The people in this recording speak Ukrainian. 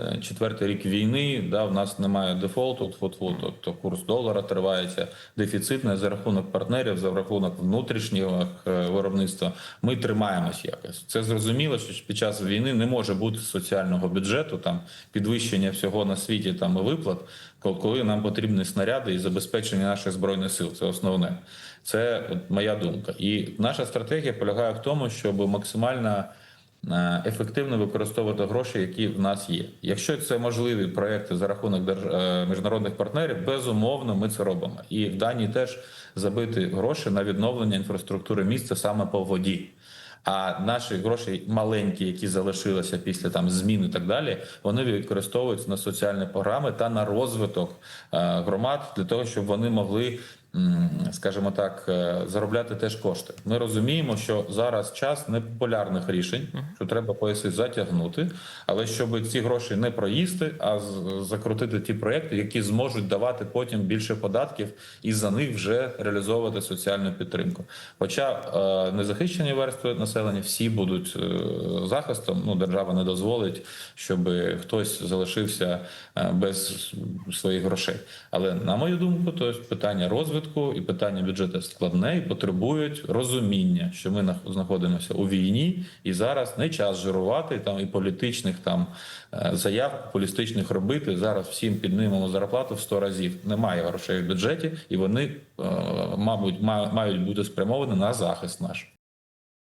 е, четвертий рік війни. Да, в нас немає дефолту, тфу-тфу, тобто курс долара тривається дефіцитне за рахунок партнерів, за рахунок внутрішнього е, виробництва. Ми тримаємось якось. Це зрозуміло, що під час війни не може бути соціального бюджету, там підвищення всього на світі там і виплат, коли- нам потрібні снаряди і забезпечення наших збройних сил. Це основне. Це моя думка. І наша стратегія полягає в тому, щоб максимально ефективно використовувати гроші, які в нас є. Якщо це можливі проекти за рахунок е, міжнародних партнерів, безумовно, ми це робимо. І в Данії теж забити гроші на відновлення інфраструктури міста саме по воді. А наші гроші маленькі, які залишилися після там змін і так далі, вони використовуються на соціальні програми та на розвиток е, громад для того, щоб вони могли, скажімо так, е, заробляти теж кошти. Ми розуміємо, що зараз час непопулярних рішень, що треба пояси затягнути, але щоб ці гроші не проїсти, а закрутити ті проекти, які зможуть давати потім більше податків, і за них вже реалізовувати соціальну підтримку. Хоча е, незахищені верстви населення всі будуть е, захистом. Ну держава не дозволить, щоб хтось залишився без своїх грошей. Але на мою думку, то питання розвитку і питання бюджету складне і потребують розуміння, що ми нах- знаходимося у війні, і зараз не час жирувати там і політичних там е, заяв популістичних робити. Зараз всім піднімемо зарплату в 100 разів. Немає грошей в бюджеті, і вони, е, мабуть, ма- мають бути спрямовані на захист наш.